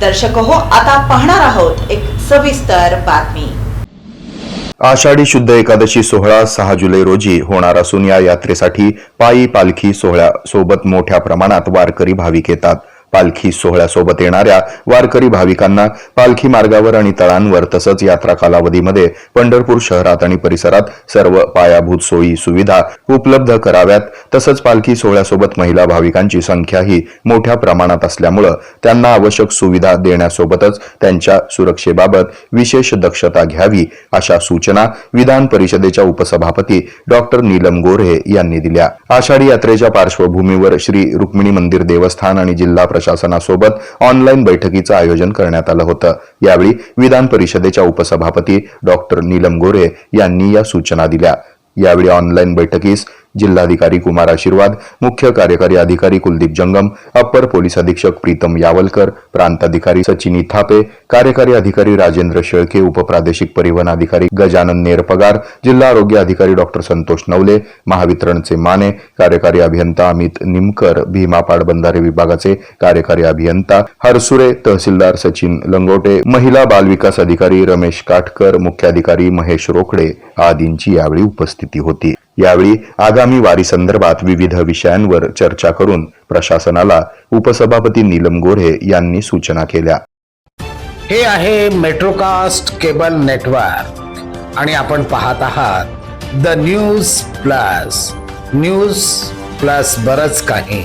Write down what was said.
दर्शक हो आता पाहणार आहोत एक सविस्तर बातमी. आषाढी शुद्ध एकादशी सोहळा सहा जुलै रोजी होणार असून या यात्रेसाठी पायी पालखी सोहळ्यासोबत मोठ्या प्रमाणात वारकरी भाविक येतात. पालखी सोहळ्यासोबत येणाऱ्या वारकरी भाविकांना पालखी मार्गावर आणि तळांवर तसंच यात्रा कालावधीमध्ये पंढरपूर शहरात आणि परिसरात सर्व पायाभूत सोयी सुविधा उपलब्ध कराव्यात. तसंच पालखी सोहळ्यासोबत महिला भाविकांची संख्याही मोठ्या प्रमाणात असल्यामुळं त्यांना आवश्यक सुविधा देण्यासोबतच त्यांच्या सुरक्षेबाबत विशेष दक्षता घ्यावी अशा सूचना विधान परिषदेच्या उपसभापती डॉक्टर नीलम गोऱ्हे यांनी दिल्या. आषाढी यात्रेच्या पार्श्वभूमीवर श्री रुक्मिणी मंदिर देवस्थान आणि जिल्हा प्रशासनासोबत ऑनलाईन बैठकीचं आयोजन करण्यात आलं होतं. यावेळी विधान परिषदेच्या उपसभापती डॉक्टर नीलम गोरे यांनी या सूचना दिल्या. यावेळी ऑनलाईन बैठकीस जिल्हाधिकारी कुमार आशीर्वाद मुख्य कार्यकारी अधिकारी कुलदीप जंगम अप्पर पोलीस अधीक्षक प्रीतम यावलकर प्रांताधिकारी सचिनी थापे कार्यकारी अधिकारी राजेंद्र शेळके उपप्रादेशिक परिवहन अधिकारी गजानन नेरपगार जिल्हा आरोग्य अधिकारी डॉक्टर संतोष नवले महावितरणचे माने कार्यकारी अभियंता अमित निमकर भीमा बंधारे विभागाचे कार्यकारी अभियंता हरसुरे तहसीलदार सचिन लंगोटे महिला बालविकास अधिकारी रमेश काटकर मुख्याधिकारी महेश रोकडे आदींची यावेळी उपस्थिती होती. यावेळी आगामी वारी संदर्भात विविध विषयांवर चर्चा करून प्रशासनाला उपसभापती नीलम गोऱ्हे यांनी सूचना केल्या. हे आहे मेट्रोकास्ट केबल नेटवर्क आणि आपण पाहत आहात the news plus news plus बरच काही.